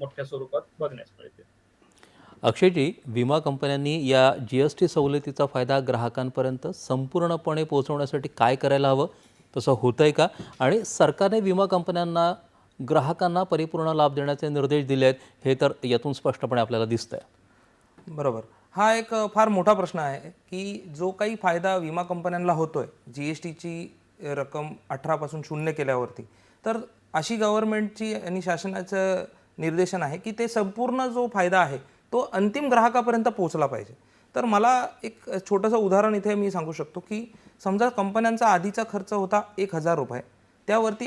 मोठ्या स्वरूपात बघण्यास मिळते अक्षयजी विमा कंपन्यांनी या जी एस टी सवलतीचा फायदा ग्राहकांपर्यंत संपूर्णपणे पोहोचवण्यासाठी काय करायला हवं? तसं होतं आहे का? आणि सरकारने विमा कंपन्यांना ग्राहकांना परिपूर्ण लाभ देण्याचे निर्देश दिले आहेत हे तर यातून स्पष्टपणे आपल्याला दिसतं आहे बरोबर. हा एक फार मोठा प्रश्न आहे की जो काही फायदा विमा कंपन्यांना होतोय जी एस टीची रक्कम अठरापासून शून्य केल्यावरती तर अशी गव्हर्नमेंटची आणि शासनाचं निर्देशन आहे की ते संपूर्ण जो फायदा आहे तो अंतिम ग्राहकापर्यंत पोहोचला पाहिजे. तर मला एक छोटंसं उदाहरण इथे मी सांगू शकतो की समजा कंपन्यांचा आधीचा खर्च होता एक हजार रुपये. त्यावरती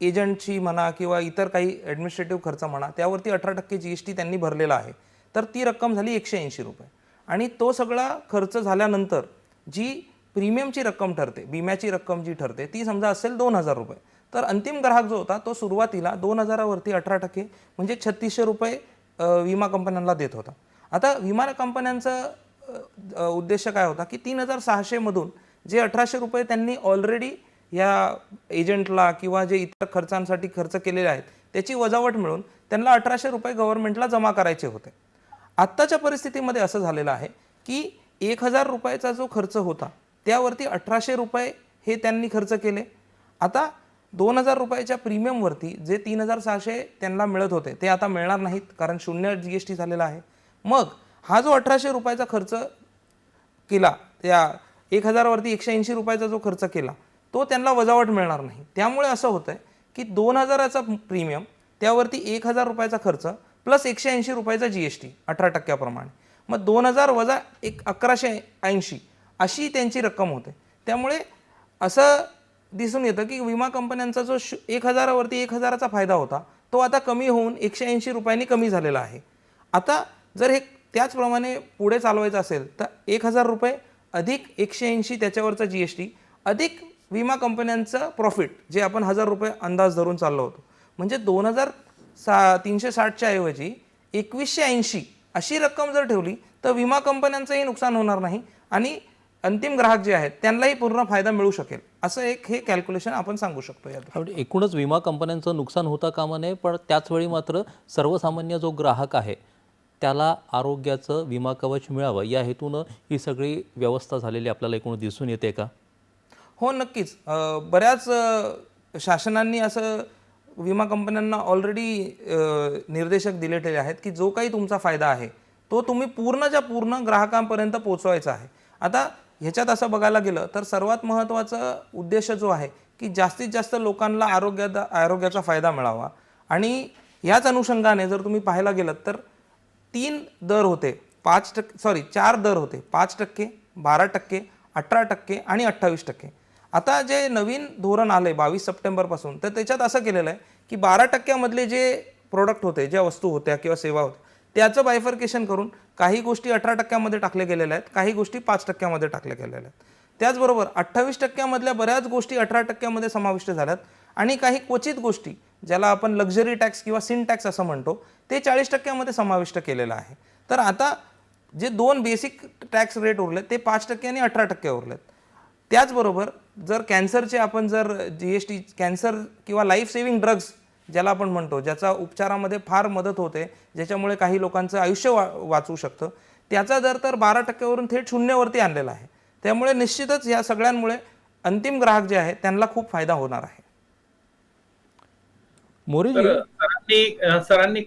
एजंटची म्हणा किंवा इतर काही ॲडमिनिस्ट्रेटिव्ह खर्च म्हणा त्यावरती अठरा टक्के जी एस टी त्यांनी भरलेला आहे. तर ती रक्कम झाली एकशे ऐंशी रुपये. आणि तो सगळा खर्च झाल्यानंतर जी प्रीमियमची रक्कम ठरते विम्याची रक्कम जी ठरते ती समजा असेल दोन हजार रुपये. तर अंतिम ग्राहक जो होता तो सुरुवातीला दोन हजारावरती अठरा टक्के म्हणजे छत्तीसशे रुपये विमा कंपन्यांना देत होता. आता विमा कंपन्यांचा उद्देश काय होता की तीन हजार सहाशेमधून जे अठराशे रुपये त्यांनी ऑलरेडी या एजंटला किंवा जे इतर खर्चांसाठी खर्च केलेले आहेत त्याची वजावट मिळून त्यांना अठराशे रुपये गव्हर्नमेंटला जमा करायचे होते. आत्ताच्या परिस्थितीमध्ये असं झालेलं आहे की एक हजार रुपयाचा जो खर्च होता त्यावरती अठराशे रुपये हे त्यांनी खर्च केले. आता दोन हजार रुपयाच्या प्रीमियमवरती जे तीन हजार सहाशे त्यांना मिळत होते ते आता मिळणार नाहीत कारण शून्य जी एस टी झालेला आहे. मग हा जो अठराशे रुपयाचा खर्च केला त्या एक हजारावरती एकशे ऐंशी रुपयाचा जो खर्च केला तो त्यांना वजावट मिळणार नाही. त्यामुळे असं होतं आहे की दोन हजाराचा प्रीमियम त्यावरती एक हजार रुपयाचा खर्च प्लस एकशे ऐंशी रुपयाचा जी एस टी अठरा टक्क्याप्रमाणे. मग दोन हजार वजा एक अकराशे ऐंशी अशी त्यांची रक्कम होते. त्यामुळे असं दिसून येतं की विमा कंपन्यांचा जो शु एक हजारावरती एक हजाराचा फायदा होता तो आता कमी होऊन एकशे ऐंशी रुपयांनी कमी झालेला आहे. आता जर हे त्याचप्रमाणे पुढे चालवायचं असेल तर एक हजार रुपये अधिक एकशे ऐंशी त्याच्यावरचा जी एस टी अधिक विमा कंपन्यांचं प्रॉफिट जे आपण हजार रुपये अंदाज धरून चाललो होतो. म्हणजे दोन हजार सा तीनशे साठच्या ऐवजी एकवीसशे ऐंशी अशी रक्कम जर ठेवली तर विमा कंपन्यांचंही नुकसान होणार नाही आणि अंतिम ग्राहक जे आहेत त्यांनाही पूर्ण फायदा मिळू शकेल. असं एक हे कॅल्क्युलेशन आपण सांगू शकतो यात एकूणच विमा कंपन्यांचं नुकसान होता कामा नये पण त्याचवेळी मात्र सर्वसामान्य जो ग्राहक आहे त्याला आरोग्याचं विमा कवच मिळावं या हेतूनं ही सगळी व्यवस्था झालेली आपल्याला एकूण दिसून येते का? हो नक्कीच. बऱ्याच शासनांनी असं विमा कंपन्यांना ऑलरेडी निर्देशक दिलेले आहेत की जो काही तुमचा फायदा आहे तो तुम्ही पूर्णच्या पूर्ण ग्राहकांपर्यंत पोचवायचा आहे. आता ह्याच्यात असं बघायला गेलं तर सर्वात महत्त्वाचा उद्देश जो आहे की जास्तीत जास्त लोकांना आरोग्याचा आरोग्याचा फायदा मिळावा. आणि याच अनुषंगाने जर तुम्ही पाहायला गेलं तर तीन दर होते. पाच टक्के सॉरी चार दर होते. पाच टक्के बारा टक्के अठरा टक्के आणि अठ्ठावीस टक्के. आता जे नवीन धोरण आलं आहे बावीस सप्टेंबरपासून तर त्याच्यात असं केलेलं आहे की बारा टक्क्यामधले जे प्रोडक्ट होते ज्या वस्तू होत्या किंवा सेवा होत्या त्याचं बायफर्केशन करून काही गोष्टी अठरा टक्क्यामध्ये टाकल्या गेलेल्या आहेत काही गोष्टी पाच टक्क्यामध्ये टाकल्या गेलेल्या आहेत. त्याचबरोबर अठ्ठावीस टक्क्यामधल्या बऱ्याच गोष्टी अठरा टक्क्यामध्ये समाविष्ट झाल्यात आणि काही क्वचित गोष्टी ज्याला आपण लक्झरी टॅक्स किंवा सिन टॅक्स असं म्हणतो ते चाळीस टक्क्यामध्ये समाविष्ट केलेलं आहे. तर आता जे दोन बेसिक टॅक्स रेट उरले ते पाच टक्के आणि अठरा टक्के उरलेत. त्याचबरोबर जर कॅन्सरचे आपण जर जी एस टी कॅन्सर किंवा लाईफ सेव्हिंग ड्रग्स ज्याला आपण म्हणतो ज्याचा उपचारामध्ये फार मदत होते ज्याच्यामुळे काही लोकांचं आयुष्य वा वाचू शकतं. त्याचा दर तर बारा टक्क्यावरून थेट शून्यावरती आणलेला आहे. त्यामुळे निश्चितच या सगळ्यांमुळे अंतिम ग्राहक जे आहेत त्यांना खूप फायदा होणार आहे. मोरेजी? तर सरांनी सरांनी